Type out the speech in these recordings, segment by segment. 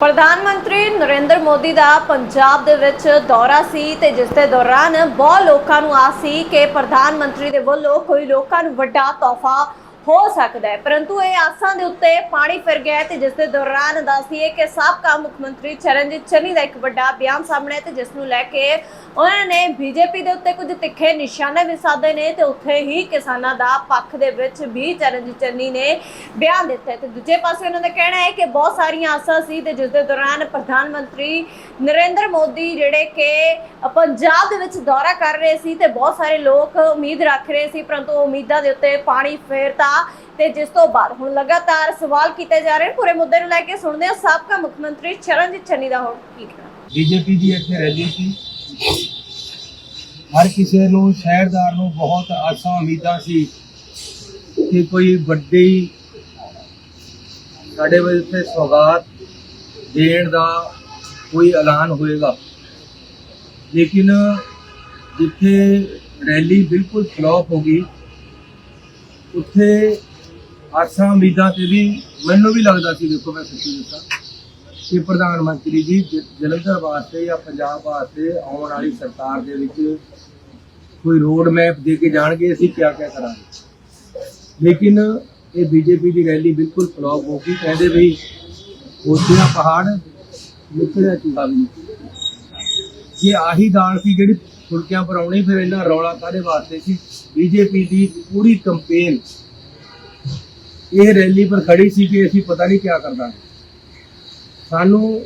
ਪ੍ਰਧਾਨ ਮੰਤਰੀ ਨਰਿੰਦਰ ਮੋਦੀ ਦਾ ਪੰਜਾਬ ਦੇ ਵਿੱਚ ਦੌਰਾ ਸੀ ਤੇ ਜਿਸ ਦੇ ਦੌਰਾਨ ਬਹੁਤ ਲੋਕਾਂ ਨੂੰ ਆਸ ਸੀ ਕਿ ਪ੍ਰਧਾਨ ਮੰਤਰੀ ਦੇ ਵੱਲੋਂ ਕੋਈ ਲੋਕਾਂ ਨੂੰ ਵੱਡਾ ਤੋਹਫਾ ਹੋ ਸਕਦਾ ਹੈ। ਪਰੰਤੂ ਇਹ ਆਸਾਂ ਦੇ ਉੱਤੇ ਪਾਣੀ ਫਿਰ ਗਿਆ ਹੈ ਤੇ ਜਿਸ ਦੇ ਦੌਰਾਨ ਦੱਸਦੀਏ ਕਿ ਸਾਬਕਾ ਮੁੱਖ ਮੰਤਰੀ ਚਰਨਜੀਤ ਚੰਨੀ ਦਾ ਇੱਕ ਵੱਡਾ ਬਿਆਨ ਸਾਹਮਣੇ ਹੈ ਤੇ ਜਿਸ ਨੂੰ ਲੈ ਕੇ ਉਹਨਾਂ ਨੇ ਬੀਜੇਪੀ ਦੇ ਉੱਤੇ ਕੁਝ ਤਿੱਖੇ ਨਿਸ਼ਾਨੇ ਵੀ ਸਾਧੇ ਨੇ ਤੇ ਉੱਥੇ ਹੀ ਕਿਸਾਨਾਂ ਦਾ ਪੱਖ ਦੇ ਵਿੱਚ ਵੀ ਚਰਨਜੀਤ ਚੰਨੀ ਨੇ ਬਿਆਨ ਦਿੱਤਾ ਹੈ। ਤੇ ਦੂਜੇ ਪਾਸੇ ਉਹਨਾਂ ਦਾ ਕਹਿਣਾ ਹੈ ਕਿ ਬਹੁਤ ਸਾਰੀਆਂ ਆਸਾਂ ਸੀ ਤੇ ਜਿਸ ਦੇ ਦੌਰਾਨ ਪ੍ਰਧਾਨ ਮੰਤਰੀ ਨਰਿੰਦਰ ਮੋਦੀ ਜਿਹੜੇ ਕਿ ਪੰਜਾਬ ਦੇ ਵਿੱਚ ਦੌਰਾ ਕਰ ਰਹੇ ਸੀ ਤੇ ਬਹੁਤ ਸਾਰੇ ਲੋਕ ਉਮੀਦ ਰੱਖ ਰਹੇ ਸੀ, ਪਰੰਤੂ ਉਮੀਦਾਂ ਦੇ ਉੱਤੇ ਪਾਣੀ ਫੇਰਤਾ ਤੇ ਜਿਸ ਤੋਂ ਬਾਅਦ ਹੁਣ ਲਗਾਤਾਰ ਸਵਾਲ ਕੀਤੇ ਜਾ ਰਹੇ ਨੇ, ਪੂਰੇ ਮੁੱਦੇ ਨੂੰ ਲੈ ਕੇ ਸੁਣਦੇ ਹਾਂ ਸਾਬਕਾ ਮੁੱਖ ਮੰਤਰੀ ਚਰਨਜੀਤ ਚੰਨੀ ਦਾ ਹੁਣ ਕੀ ਕਹਿਣਾ। ਬੀਜੇਪੀ ਦੀ ਇੱਥੇ ਰੈਲੀ ਸੀ। ਹਰ ਕਿਸੇ ਨੂੰ, ਸ਼ਹਿਰਦਾਰ ਨੂੰ ਬਹੁਤ ਆਸਾਂ, ਉਮੀਦਾਂ ਸੀ ਕਿ ਕੋਈ ਵੱਡੀ ਸਾਡੇ ਵੱਲ ਇੱਥੇ ਸੌਗਾਤ ਦੇਣ ਦਾ ਕੋਈ ਐਲਾਨ ਹੋਏਗਾ। ਲੇਕਿਨ ਜਿੱਥੇ ਰੈਲੀ ਬਿਲਕੁਲ ਫਲॉप ਹੋ ਗਈ ਉੱਥੇ ਆਸਾਂ ਉਮੀਦਾਂ ਤੇ ਵੀ ਮੈਨੂੰ ਵੀ ਲੱਗਦਾ ਸੀ, ਦੇਖੋ ਮੈਂ ਸੱਚੀ ਦੱਸਾਂ, ਕਿ ਪ੍ਰਧਾਨ ਮੰਤਰੀ ਜੀ ਜਲੰਧਰ ਵਾਸਤੇ ਜਾਂ ਪੰਜਾਬ ਵਾਸਤੇ ਆਉਣ ਵਾਲੀ ਸਰਕਾਰ ਦੇ ਵਿੱਚ ਕੋਈ ਰੋਡ ਮੈਪ ਦੇ ਕੇ ਜਾਣਗੇ, ਅਸੀਂ ਕਿਆ ਕਿਆ ਕਰਾਂਗੇ। ਲੇਕਿਨ ਇਹ ਬੀਜੇਪੀ ਦੀ ਰੈਲੀ ਬਿਲਕੁਲ ਫਲॉप ਹੋ ਗਈ, ਕਹਿੰਦੇ ਵੀ ਉੱਚਿਆ ਪਹਾੜ, ਨਿਕਲਿਆ ਚੂਹਾ ਵੀ ਇਹ ਆਹੀ ਦਾਲ ਸੀ ਜਿਹੜੀ ਫੁਲਕਿਆਂ ਪਰ ਆਉਣੀ ਫਿਰ ਇਹਨਾਂ ਰੌਲਾ ਕਾਦੇ ਵਾਸਤੇ ਸੀ? ਬੀਜੇਪੀ ਦੀ ਪੂਰੀ ਕੰਪੇਨ ਇਹ ਰੈਲੀ ਪਰ ਖੜੀ ਸੀ ਕਿ ਅਸੀਂ ਪਤਾ ਨਹੀਂ ਕਿਆ ਕਰਦਾ ਸਾਨੂੰ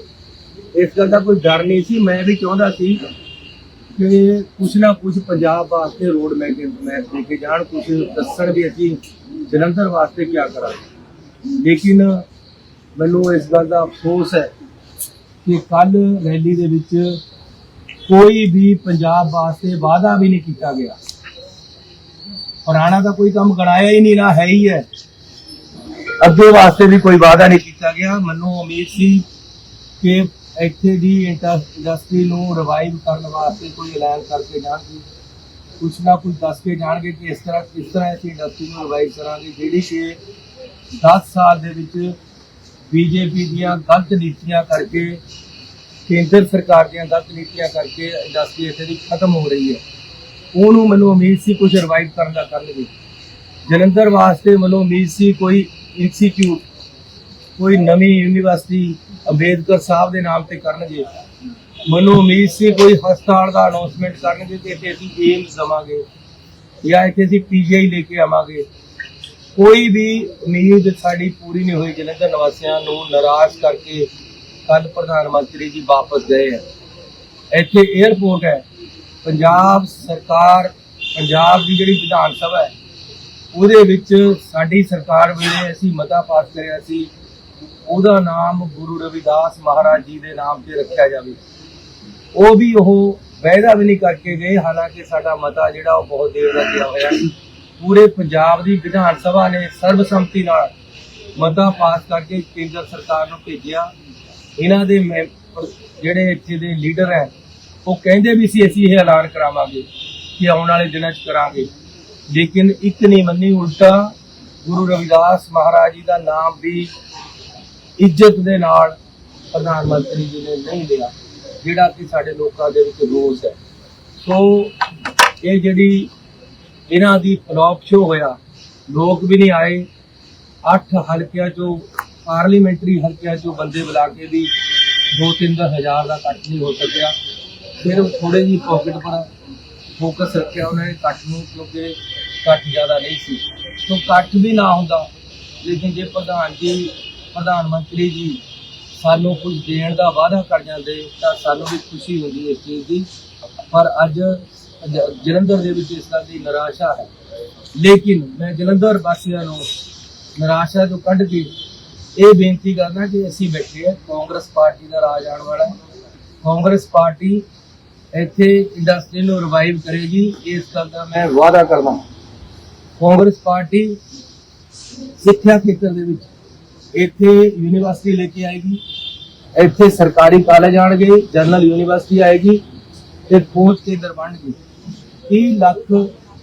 ਇਸ ਗੱਲ ਦਾ ਕੋਈ ਡਰ ਨਹੀਂ ਸੀ। ਮੈਂ ਵੀ ਚਾਹੁੰਦਾ ਸੀ ਕਿ ਕੁਛ ਨਾ ਕੁਛ ਪੰਜਾਬ ਵਾਸਤੇ ਰੋਡ ਮੈਪ ਮੈਪ ਦੇ ਕੇ ਜਾਣ, ਕੁਛ ਦੱਸਣ ਵੀ ਅਸੀਂ ਜਲੰਧਰ ਵਾਸਤੇ ਕੀ ਕਰਾਂਗੇ। ਲੇਕਿਨ ਮੈਨੂੰ ਇਸ ਗੱਲ ਦਾ ਅਫਸੋਸ ਹੈ ਕਿ ਕੱਲ ਰੈਲੀ ਦੇ ਵਿੱਚ ਕੋਈ ਵੀ ਪੰਜਾਬ ਵਾਸਤੇ ਵਾਅਦਾ ਵੀ ਨਹੀਂ ਕੀਤਾ ਗਿਆ। ਪੁਰਾਣਾ ਤਾਂ ਕੋਈ ਕੰਮ ਕਰਾਇਆ ਹੀ ਨਹੀਂ, ਨਾ ਹੈ ਹੀ ਹੈ। ਅੱਗੇ ਵਾਸਤੇ ਵੀ ਕੋਈ ਵਾਅਦਾ ਨਹੀਂ ਕੀਤਾ ਗਿਆ। ਮੈਨੂੰ ਉਮੀਦ ਸੀ ਕਿ ਇੱਥੇ ਦੀ ਇੰਡਸਟਰੀ ਨੂੰ ਰਿਵਾਈਵ ਕਰਨ ਵਾਸਤੇ ਕੋਈ ਐਲਾਨ ਕਰਕੇ ਜਾਣਗੇ। ਕੁਛ ਨਾ ਕੁਛ ਦੱਸ ਕੇ ਜਾਣਗੇ ਕਿ ਇਸ ਤਰ੍ਹਾਂ, ਕਿਸ ਤਰ੍ਹਾਂ ਅਸੀਂ ਇੰਡਸਟਰੀ ਨੂੰ ਰਿਵਾਈਵ ਕਰਾਂਗੇ, ਜਿਹੜੀ ਕਿ 10 ਸਾਲ ਦੇ ਵਿੱਚ ਬੀਜੇਪੀ ਦੀਆਂ ਗਲਤ ਨੀਤੀਆਂ ਕਰਕੇ ਕੇਂਦਰ ਸਰਕਾਰ ਦੀਆਂ ਗਲਤ ਨੀਤੀਆਂ ਕਰਕੇ ਇੰਡਸਟਰੀ ਇੱਥੇ ਦੀ ਖਤਮ ਹੋ ਰਹੀ ਹੈ। ਉਹਨੂੰ ਮੈਨੂੰ ਉਮੀਦ ਸੀ ਕੁਝ ਰਿਵਾਈਵ ਕਰਨ ਦਾ ਕਰਨਗੇ। ਜਲੰਧਰ ਵਾਸਤੇ ਮੈਨੂੰ ਉਮੀਦ ਸੀ ਕੋਈ ਇੰਸਟੀਚਿਊਟ ਕੋਈ ਨਵੀਂ ਯੂਨੀਵਰਸਿਟੀ ਅੰਬੇਦਕਰ ਸਾਹਿਬ ਦੇ ਨਾਮ ਤੇ ਕਰਨਗੇ। ਮੈਨੂੰ ਉਮੀਦ ਸੀ ਕੋਈ ਹਸਪਤਾਲ ਦਾ ਅਨਾਉਂਸਮੈਂਟ ਕਰਨਗੇ ਤੇ ਇੱਥੇ ਅਸੀਂ ਏਮਸ ਦਵਾਂਗੇ ਜਾਂ ਇੱਥੇ ਅਸੀਂ ਪੀਜੀਆਈ ਲੈ ਕੇ ਆਵਾਂਗੇ। ਕੋਈ ਵੀ ਉਮੀਦ ਸਾਡੀ ਪੂਰੀ ਨਹੀਂ ਹੋਈ। ਜਲੰਧਰ ਨਿਵਾਸੀਆਂ ਨੂੰ ਨਾਰਾਜ਼ ਕਰਕੇ ਕੱਲ ਪ੍ਰਧਾਨ ਮੰਤਰੀ ਜੀ ਵਾਪਸ ਗਏ ਹੈ ਇੱਥੇ 에ਅਰਪੋਰਟ ਹੈ। ਪੰਜਾਬ ਸਰਕਾਰ, ਪੰਜਾਬ ਦੀ ਜਿਹੜੀ ਵਿਧਾਨ ਸਭਾ ਹੈ, ਉਹਦੇ ਵਿੱਚ ਸਾਡੀ ਸਰਕਾਰ ਵੇਲੇ ਅਸੀਂ ਮਤਾ ਪਾਸ ਕਰਿਆ ਸੀ। ਉਹਦਾ ਨਾਮ ਗੁਰੂ ਰਵਿਦਾਸ ਮਹਾਰਾਜ ਜੀ ਦੇ ਨਾਮ ਤੇ ਰੱਖਿਆ ਜਾਵੇ। ਉਹ ਵੀ ਉਹ ਵਾਅਦਾ ਵੀ ਨਹੀਂ ਕਰਕੇ ਗਏ, ਹਾਲਾਂਕਿ ਸਾਡਾ ਮਤਾ ਜਿਹੜਾ ਉਹ ਬਹੁਤ ਦੇਰ ਦਾ ਗਿਆ ਹੋਇਆ ਪੂਰੇ ਪੰਜਾਬ ਦੀ ਵਿਧਾਨ ਸਭਾ ਨੇ ਸਰਬਸੰਮਤੀ ਨਾਲ ਮਤਾ ਪਾਸ ਕਰਕੇ ਕੇਂਦਰ ਸਰਕਾਰ ਨੂੰ ਭੇਜਿਆ। ਇਹਨਾਂ ਦੇ ਮੈਂਬਰ ਜਿਹੜੇ ਇੱਥੇ ਦੇ ਲੀਡਰ ਹੈ, ਉਹ ਕਹਿੰਦੇ ਵੀ ਸੀ, ਅਸੀਂ ਇਹ ਐਲਾਨ ਕਰਾਵਾਂਗੇ ਕਿ ਆਉਣ ਵਾਲੇ ਦਿਨਾਂ 'ਚ ਕਰਾਂਗੇ। ਲੇਕਿਨ ਇੱਕ ਨਹੀਂ ਮੰਨੀ ਉਲਟਾ, ਗੁਰੂ ਰਵਿਦਾਸ ਮਹਾਰਾਜ ਜੀ ਦਾ ਨਾਮ ਵੀ ਇੱਜ਼ਤ ਦੇ ਨਾਲ ਪ੍ਰਧਾਨ ਮੰਤਰੀ ਜੀ ਨੇ ਨਹੀਂ ਲਿਆ, ਜਿਹੜਾ ਕਿ ਸਾਡੇ ਲੋਕਾਂ ਦੇ ਵਿੱਚ ਰੋਸ ਹੈ। ਸੋ ਇਹ ਜਿਹੜੀ ਇਹਨਾਂ ਦੀ ਫਲॉप ਸ਼ੋ ਹੋਇਆ, ਲੋਕ ਵੀ ਨਹੀਂ ਆਏ। ਅੱਠ ਹਲਕਿਆਂ ਚੋਂ ਪਾਰਲੀਮੈਂਟਰੀ ਹਲਕਿਆਂ ਚੋਂ ਬੰਦੇ ਬੁਲਾ ਕੇ ਵੀ ਦੋ ਤਿੰਨ ਦਾ ਹਜ਼ਾਰ ਦਾ ਕੱਟ ਨਹੀਂ ਹੋ ਸਕਿਆ। ਫਿਰ ਥੋੜੇ ਜੀ ਪਾਕਟ ਪਰ ਫੋਕਸ ਰੱਖਿਆ ਉਹਨਾਂ ਨੇ ਕੱਟ ਨੂੰ, ਕਿਉਂਕਿ ਕੱਟ ਜ਼ਿਆਦਾ ਨਹੀਂ ਸੀ। ਸੋ ਕੱਟ ਵੀ ਨਾ ਹੁੰਦਾ, ਲੇਕਿਨ ਜੇ ਪ੍ਰਧਾਨ ਜੀ, ਪ੍ਰਧਾਨ ਮੰਤਰੀ ਜੀ ਸਾਨੂੰ ਕੁਝ ਦੇਣ ਦਾ ਵਾਅਦਾ ਕਰ ਜਾਂਦੇ, ਤਾਂ ਸਾਨੂੰ ਵੀ ਖੁਸ਼ੀ ਹੁੰਦੀ ਇਸ ਚੀਜ਼ ਦੀ। ਪਰ ਅੱਜ ਜਲੰਧਰ ਦੇ ਵਿੱਚ ਇਸ ਗੱਲ ਦੀ ਨਿਰਾਸ਼ਾ ਹੈ। ਲੇਕਿਨ ਮੈਂ ਜਲੰਧਰ ਵਾਸੀਆਂ ਨੂੰ ਨਿਰਾਸ਼ਾ ਤੋਂ ਕੱਢ ਕੇ ਇਹ ਬੇਨਤੀ ਕਰਦਾ ਕਿ ਅਸੀਂ ਬੈਠੇ ਹਾਂ, ਕਾਂਗਰਸ ਪਾਰਟੀ ਦਾ ਰਾਜ ਆਉਣ ਵਾਲਾ ਹੈ। ਕਾਂਗਰਸ ਪਾਰਟੀ ਇੱਥੇ ਇੰਡਸਟਰੀ ਨੂੰ ਰਿਵਾਈਵ ਕਰੇਗੀ, ਇਸ ਗੱਲ ਦਾ ਮੈਂ ਵਾਅਦਾ ਕਰਦਾ ਕਾਂਗਰਸ ਪਾਰਟੀ ਸਿੱਖਿਆ ਖੇਤਰ ਦੇ ਵਿੱਚ ਇੱਥੇ ਯੂਨੀਵਰਸਿਟੀ ਲੈ ਕੇ ਆਏਗੀ, ਇੱਥੇ ਸਰਕਾਰੀ ਕਾਲਜ ਆਣਗੇ ਜਨਰਲ ਯੂਨੀਵਰਸਿਟੀ ਆਏਗੀ ਤੇ ਖੋਜ ਕੇਂਦਰ ਬਣਨਗੇ। 30 ਲੱਖ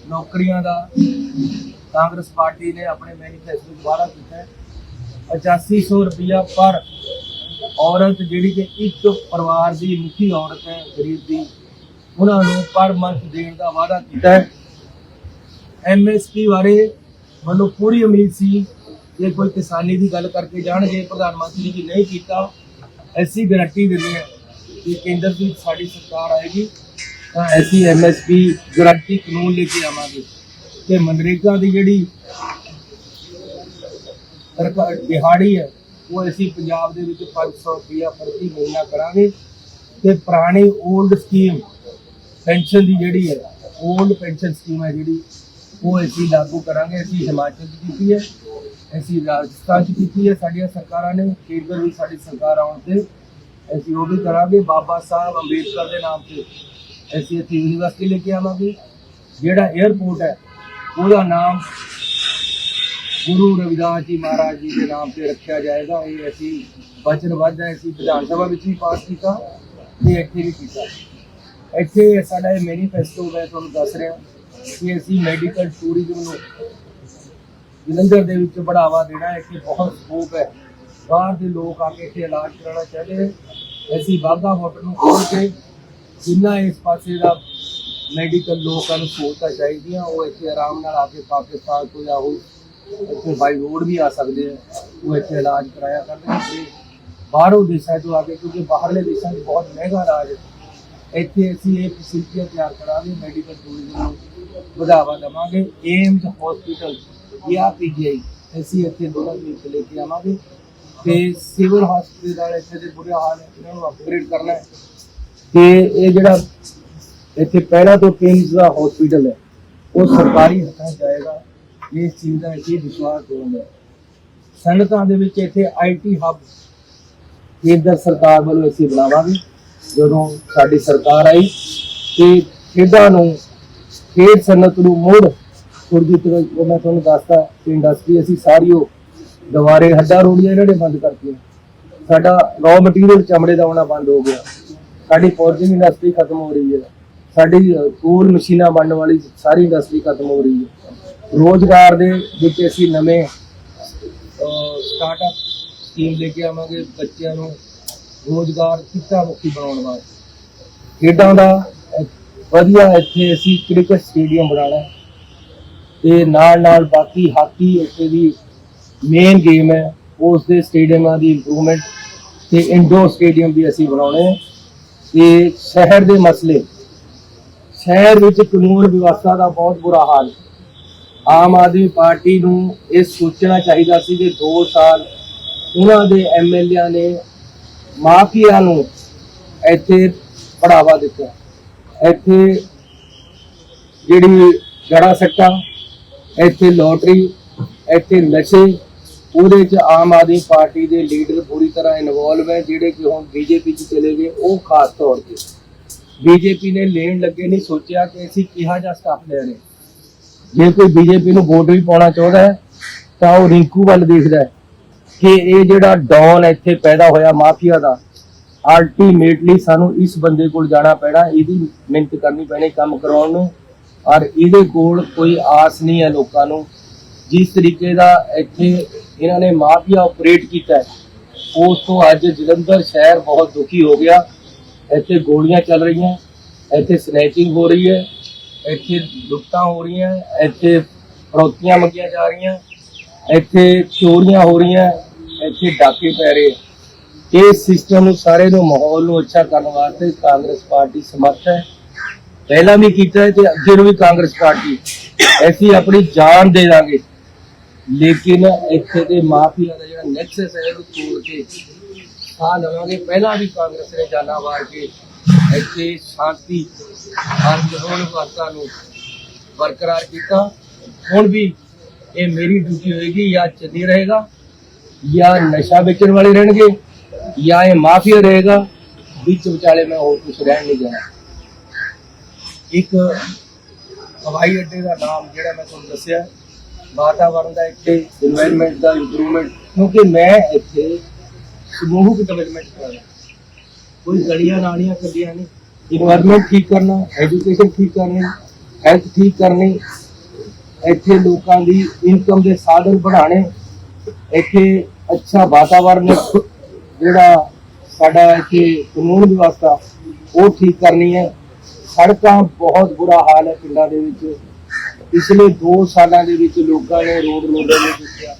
ਨੌਕਰੀਆਂ ਦਾ ਕਾਂਗਰਸ ਪਾਰਟੀ ਨੇ ਆਪਣੇ ਮੈਨੀਫੈਸਟੋ 'ਚ ਕੀਤਾ ਹੈ। 8500 ਰੁਪਇਆ ਪਰ ਔਰਤ ਜਿਹੜੀ ਕਿ ਇੱਕ ਪਰਿਵਾਰ ਦੀ ਮੁਖੀ ਔਰਤ ਹੈ, ਗਰੀਬ ਦੀ, ਉਹਨਾਂ ਨੂੰ ਪਰ ਮੰਥ ਦੇਣ ਦਾ ਵਾਅਦਾ ਕੀਤਾ ਹੈ। ਐਮਐਸਪੀ ਬਾਰੇ ਮੈਨੂੰ ਪੂਰੀ ਉਮੀਦ ਸੀ ਕਿ ਕੋਈ ਕਿਸਾਨੀ ਦੀ ਗੱਲ ਕਰਕੇ ਜਾਣਗੇ, ਪ੍ਰਧਾਨ ਮੰਤਰੀ ਜੀ ਨਹੀਂ ਕੀਤਾ। ਐਸੀ ਗਾਰੰਟੀ ਦਿੰਦੇ ਹਾਂ ਕਿ ਕੇਂਦਰ ਦੀ ਸਾਡੀ ਸਰਕਾਰ ਆਏਗੀ, ਤਾਂ ਐਸੀ ਐਮਐਸਪੀ ਗਾਰੰਟੀ ਕਾਨੂੰਨ ਲੈ ਕੇ ਆਵਾਂਗੇ। ਤੇ ਮਨਰੇਗਾ ਦੀ ਜਿਹੜੀ ਦਿਹਾੜੀ ਹੈ, ਉਹ ਅਸੀਂ ਪੰਜਾਬ ਦੇ ਵਿੱਚ 500 ਰੁਪਇਆ ਪ੍ਰਤੀ ਮਹੀਨਾ ਕਰਾਂਗੇ। ਤੇ ਪੁਰਾਣੀ 올ਡ ਸਕੀਮ ਪੈਨਸ਼ਨ ਦੀ ਜਿਹੜੀ ਹੈ 올ਡ ਪੈਨਸ਼ਨ ਸਕੀਮ ਹੈ ਜਿਹੜੀ, ਉਹ ਅਸੀਂ ਲਾਗੂ ਕਰਾਂਗੇ। ਅਸੀਂ ਹਿਮਾਚਲ 'ਚ ਕੀਤੀ ਹੈ, ਅਸੀਂ ਰਾਜਸਥਾਨ 'ਚ ਕੀਤੀ ਹੈ। ਸਾਡੀਆਂ ਸਰਕਾਰਾਂ ਨੇ, ਕੇਂਦਰ ਵੀ ਸਾਡੀ ਸਰਕਾਰ ਆਉਣ ਤੇ ਅਸੀਂ ਉਹ ਵੀ ਕਰਾਂਗੇ। ਬਾਬਾ ਸਾਹਿਬ ਅੰਬੇਦਕਰ ਦੇ ਨਾਮ ਤੇ ਅਸੀਂ ਇੱਥੇ ਯੂਨੀਵਰਸਿਟੀ ਲੈ ਕੇ ਆਵਾਂਗੇ। ਜਿਹੜਾ 에어ਪੋਰਟ ਹੈ, ਉਹਦਾ ਨਾਮ ਗੁਰੂ ਰਵਿਦਾਸ ਜੀ ਮਹਾਰਾਜ ਜੀ ਦੇ ਨਾਮ ਤੇ ਰੱਖਿਆ ਜਾਏਗਾ। ਇਹ ਅਸੀਂ ਵਚਨਬੱਧ ਹੈ ਅਸੀਂ ਵਿਧਾਨ ਸਭਾ ਵਿੱਚ ਵੀ ਪਾਸ ਕੀਤਾ ਤੇ ਇੱਥੇ ਵੀ ਕੀਤਾ। ਇੱਥੇ ਸਾਡਾ ਇਹ ਮੈਨੀਫੈਸਟੋ ਮੈਂ ਤੁਹਾਨੂੰ ਦੱਸ ਰਿਹਾ ਕਿ ਅਸੀਂ ਮੈਡੀਕਲ ਟੂਰਿਜ਼ਮ ਨੂੰ ਜਲੰਧਰ ਦੇ ਵਿੱਚ ਬੜਾਵਾ ਦੇਣਾ ਹੈ ਇੱਥੇ ਬਹੁਤ ਸਕੋਪ ਹੈ। ਬਾਹਰ ਦੇ ਲੋਕ ਆ ਕੇ ਇੱਥੇ ਇਲਾਜ ਕਰਾਉਣਾ ਚਾਹਦੇ ਅਸੀਂ ਬਾਗਾ ਹੋਟਲ ਨੂੰ ਖੋਲ ਕੇ ਜਿੰਨਾ ਇਸ ਪਾਸੇ ਦਾ ਮੈਡੀਕਲ ਲੋਕਾਂ ਨੂੰ ਸਹੂਲਤਾਂ ਚਾਹੀਦੀਆਂ, ਉਹ ਇੱਥੇ ਆਰਾਮ ਨਾਲ ਆ ਕੇ ਪਾਕਿਸਤਾਨ ਤੋਂ ਜਾਂ ਹੋਰ ਇੱਥੇ ਬਾਈ ਰੋਡ ਵੀ ਆ ਸਕਦੇ ਆ, ਉਹ ਇੱਥੇ ਇਲਾਜ ਕਰਾਇਆ ਕਰਦੇ ਨੇ ਬਾਹਰੋਂ ਦੇਸ਼ਾਂ ਤੋਂ ਆ ਕੇ, ਕਿਉਂਕਿ ਬਾਹਰਲੇ ਦੇਸ਼ਾਂ 'ਚ ਬਹੁਤ ਮਹਿੰਗਾ ਇਲਾਜ ਹੈ। ਇੱਥੇ ਅਸੀਂ ਇਹ ਫੈਸਿਲਿਟੀਆਂ ਤਿਆਰ ਕਰਾਂਗੇ ਮੈਡੀਕਲ ਟੂਰਿਜ਼ਮ ਨੂੰ ਵਧਾਵਾ ਦੇਵਾਂਗੇ। ਏਮਸ ਹਸਪੀਟਲ ਜਾਂ ਪੀਜੀਆਈ ਅਸੀਂ ਇੱਥੇ ਦੋਨਾਂ ਨੂੰ ਮਿਲ ਲੈ ਕੇ ਆਵਾਂਗੇ। ਤੇ ਸਿਵਲ ਹਸਪੀਟਲ ਵਾਲੇ ਇੱਥੇ ਦੇ ਬੁਰੇ ਹਾਲ ਇਹਨਾਂ ਨੂੰ ਅਪਗ੍ਰੇਡ ਕਰਨਾ ਹੈ। ਤੇ ਇਹ ਜਿਹੜਾ ਇੱਥੇ ਪਹਿਲਾਂ ਤੋਂ ਕਿੰਗਸ ਦਾ ਹਸਪੀਟਲ ਹੈ, ਉਹ ਸਰਕਾਰੀ ਹੱਥਾਂ 'ਚ ਜਾਏਗਾ। ਇਸ ਚੀਜ਼ ਦਾ ਇੱਥੇ ਵਿਸ਼ਵਾਸ ਹੋਊਗਾ ਸਨਅਤਾਂ ਦੇ ਵਿੱਚ ਇੱਥੇ ਆਈਟੀ ਹੱਬ ਕੇਂਦਰ ਸਰਕਾਰ ਵੱਲੋਂ ਅਸੀਂ ਬਣਾਵਾਂਗੇ। ਜਦੋਂ ਸਾਡੀ ਸਰਕਾਰ ਆਈ ਤੇ ਖੇਡਾਂ ਨੂੰ, ਖੇਡ ਸਨਅਤ ਨੂੰ ਮੁੜ ਸੁਰਜੀਤ ਉਹ ਮੈਂ ਤੁਹਾਨੂੰ ਦੱਸਦਾ ਕਿ ਇੰਡਸਟਰੀ ਅਸੀਂ ਸਾਰੀ ਉਹ ਦੁਬਾਰੇ ਹੱਡਾ ਰੋੜੀਆਂ ਇਹਨਾਂ ਨੇ ਬੰਦ ਕਰਤੀਆਂ। ਸਾਡਾ ਰॉ ਮਟੀਰੀਅਲ ਚਮੜੇ ਦਾ ਆਉਣਾ ਬੰਦ ਹੋ ਗਿਆ। ਸਾਡੀ ਫੋਰਜਿੰਗ ਇੰਡਸਟਰੀ ਖਤਮ ਹੋ ਰਹੀ ਹੈ। ਸਾਡੀ ਟੂਲ ਮਸ਼ੀਨਾਂ ਬਣਨ ਵਾਲੀ ਸਾਰੀ ਇੰਡਸਟਰੀ ਖਤਮ ਹੋ ਰਹੀ ਹੈ। ਰੋਜ਼ਗਾਰ ਦੇ ਵਿੱਚ ਅਸੀਂ ਨਵੇਂ ਸਟਾਰਟਅਪ ਸਕੀਮ ਲੈ ਕੇ ਆਵਾਂਗੇ, ਬੱਚਿਆਂ ਨੂੰ ਰੋਜ਼ਗਾਰ ਕਿੱਤਾ ਮੁਖੀ ਬਣਾਉਣ ਵਾਸਤੇ। ਖੇਡਾਂ ਦਾ ਵਧੀਆ ਇੱਥੇ ਅਸੀਂ ਕ੍ਰਿਕਟ ਸਟੇਡੀਅਮ ਬਣਾਉਣਾ ਹੈ ਤੇ ਨਾਲ ਨਾਲ ਬਾਕੀ ਹਾਕੀ ਇੱਥੇ ਦੀ ਮੇਨ ਗੇਮ ਹੈ, ਉਸ ਦੇ ਸਟੇਡੀਅਮਾਂ ਦੀ ਇੰਪਰੂਵਮੈਂਟ ਤੇ ਇੰਡੋਰ ਸਟੇਡੀਅਮ ਵੀ ਅਸੀਂ ਬਣਾਉਣੇ ਹੈ ਤੇ ਸ਼ਹਿਰ ਦੇ ਮਸਲੇ, ਸ਼ਹਿਰ ਵਿੱਚ ਕਾਨੂੰਨ ਵਿਵਸਥਾ ਦਾ ਬਹੁਤ ਬੁਰਾ ਹਾਲ ਹੈ। ਆਮ ਆਦਮੀ ਪਾਰਟੀ ਨੂੰ ਇਹ ਸੋਚਣਾ ਚਾਹੀਦਾ ਸੀ ਕਿ 2 ਸਾਲ ਉਹਨਾਂ ਦੇ ਐਮਐਲਏ ਨੇ ਮਾਫੀਆ ਨੂੰ ਇੱਥੇ ਬੜਾਵਾ ਦਿੱਤਾ। ਇੱਥੇ ਜਿਹੜੀ ਜੜਾ ਸੱਟਾ, ਇੱਥੇ ਲੋਟਰੀ, ਇੱਥੇ ਨਸ਼ੇ, ਉਹਦੇ ਚ ਆਮ ਆਦਮੀ ਪਾਰਟੀ ਦੇ ਲੀਡਰ ਪੂਰੀ ਤਰ੍ਹਾਂ ਇਨਵੋਲਵ ਹੈ, ਜਿਹੜੇ ਕਿ ਹੁਣ ਬੀਜੇਪੀ ਚ ਚਲੇ ਗਏ, ਉਹ ਖਾਸ ਤੌਰ ਤੇ। ਬੀਜੇਪੀ ਨੇ ਲੈਣ ਲੱਗੇ ਨਹੀਂ ਸੋਚਿਆ ਕਿ ਅਸੀਂ ਕਿਹਾ ਜਾ ਸਟਾਫ ਲੈ ਰਹੇ ਜੇ ਕੋਈ ਬੀਜੇਪੀ ਨੂੰ ਵੋਟ ਵੀ ਪਾਉਣਾ ਚਾਹੁੰਦਾ ਹੈ, ਤਾਂ ਉਹ ਰਿੰਕੂ ਵੱਲ ਦੇਖਦਾ ਹੈ ਕਿ ਇਹ ਜਿਹੜਾ ਡੌਨ ਇੱਥੇ ਪੈਦਾ ਹੋਇਆ ਮਾਫੀਆ ਦਾ ਅਲਟੀਮੇਟਲੀ ਸਾਨੂੰ ਇਸ ਬੰਦੇ ਕੋਲ ਜਾਣਾ ਪੈਣਾ, ਇਹਦੀ ਮਿਹਨਤ ਕਰਨੀ ਪੈਣੀ ਕੰਮ ਕਰਾਉਣ ਨੂੰ, ਔਰ ਇਹਦੇ ਕੋਲ ਕੋਈ ਆਸ ਨਹੀਂ ਹੈ ਲੋਕਾਂ ਨੂੰ। ਜਿਸ ਤਰੀਕੇ ਦਾ ਇੱਥੇ ਇਹਨਾਂ ਨੇ ਮਾਫੀਆ ਆਪਰੇਟ ਕੀਤਾ ਉਸ ਤੋਂ ਅੱਜ ਜਲੰਧਰ ਸ਼ਹਿਰ ਬਹੁਤ ਦੁਖੀ ਹੋ ਗਿਆ। ਇੱਥੇ ਗੋਲੀਆਂ ਚੱਲ ਰਹੀਆਂ, ਇੱਥੇ ਸਨੈਚਿੰਗ ਹੋ ਰਹੀ ਹੈ। ਇੱਥੇ ਲੁੱਟਾਂ ਹੋ ਰਹੀਆਂ, ਇੱਥੇ ਫਰੋਤੀਆਂ ਮੰਗੀਆਂ ਜਾ ਰਹੀਆਂ, ਇੱਥੇ ਚੋਰੀਆਂ ਹੋ ਰਹੀਆਂ, ਇੱਥੇ ਡਾਕੇ ਪੈ ਰਹੇ ਆ। ਸਿਸਟਮ ਨੂੰ ਸਾਰੇ ਨੂੰ ਮਾਹੌਲ ਨੂੰ ਅੱਛਾ ਕਰਨ ਵਾਸਤੇ ਕਾਂਗਰਸ ਪਾਰਟੀ ਸਮਰਥ ਹੈ। ਪਹਿਲਾਂ ਵੀ ਕੀਤਾ ਹੈ ਤੇ ਅੱਗੇ ਨੂੰ ਵੀ ਕਾਂਗਰਸ ਪਾਰਟੀ। ਐਸੀ ਆਪਣੀ ਜਾਨ ਦੇ ਦਾਂਗੇ। ਲੇਕਿਨ ਇੱਥੇ ਦੇ ਮਾਫੀਆ ਦਾ ਜਿਹੜਾ ਨੈਕਸਸ ਹੈ ਇਹਨੂੰ ਤੋੜ ਕੇ ਸਾਹ ਲਵਾਂਗੇ। ਪਹਿਲਾਂ ਵੀ ਕਾਂਗਰਸ ਨੇ ਜਾਨਾਂ ਵਾਰ ਕੇ ਇੱਥੇ ਸ਼ਾਂਤੀ ਅੰਦੋਲਨ ਵਾਸਤਾ ਨੂੰ ਬਰਕਰਾਰ ਕੀਤਾ। ਹੁਣ ਵੀ ਇਹ ਮੇਰੀ ਡਿਊਟੀ ਹੋਏਗੀ, ਜਾਂ ਚੱਲੀ ਰਹੇਗਾ, ਜਾਂ ਨਸ਼ਾ ਵੇਚਣ ਵਾਲੇ ਰਹਿਣਗੇ, ਜਾਂ ਇਹ ਮਾਫੀਆ ਰਹੇਗਾ। ਵਿੱਚ ਵਿਚਾਲੇ ਮੈਂ ਹੋਰ ਕੁਝ ਰਹਿਣ ਨਹੀਂ ਜਾਣਾ ਇੱਕ ਹਵਾਈ ਅੱਡੇ ਦਾ ਨਾਮ ਜਿਹੜਾ ਮੈਂ ਤੁਹਾਨੂੰ ਦੱਸਿਆ ਵਾਤਾਵਰਣ ਦਾ ਇੱਥੇ ਇਨਵਾਇਰਨਮੈਂਟ ਦਾ ਇੰਪਰੂਵਮੈਂਟ ਕਿਉਂਕਿ ਮੈਂ ਇੱਥੇ ਸਮੂਹਿਕ ਡਿਵੈਲਪਮੈਂਟ ਕਰਾਂਗਾ। ਕੋਈ ਗਲੀਆਂ ਨਾਲੀਆਂ ਕੱਢੀਆਂ ਨਹੀਂ। ਇਨਵਾਇਰਨਮੈਂਟ ਠੀਕ ਕਰਨਾ ਐਜੂਕੇਸ਼ਨ ਠੀਕ ਕਰਨੀ ਹੈਲਥ ਠੀਕ ਕਰਨੀ, ਇੱਥੇ ਲੋਕਾਂ ਦੀ ਇਨਕਮ ਦੇ ਸਾਧਨ ਬਣਾਣੇ ਇੱਥੇ ਅੱਛਾ ਵਾਤਾਵਰਨ ਜਿਹੜਾ ਸਾਡਾ ਇੱਥੇ ਕਾਨੂੰਨ ਵਿਵਸਥਾ, ਉਹ ਠੀਕ ਕਰਨੀ ਹੈ। ਸੜਕਾਂ ਬਹੁਤ ਬੁਰਾ ਹਾਲ ਹੈ ਪਿੰਡਾਂ ਦੇ ਵਿੱਚ। ਪਿਛਲੇ 2 ਸਾਲਾਂ ਦੇ ਵਿੱਚ ਲੋਕਾਂ ਨੇ ਰੋਡ ਲੋਡਰ ਨਹੀਂ ਕੀਤਾ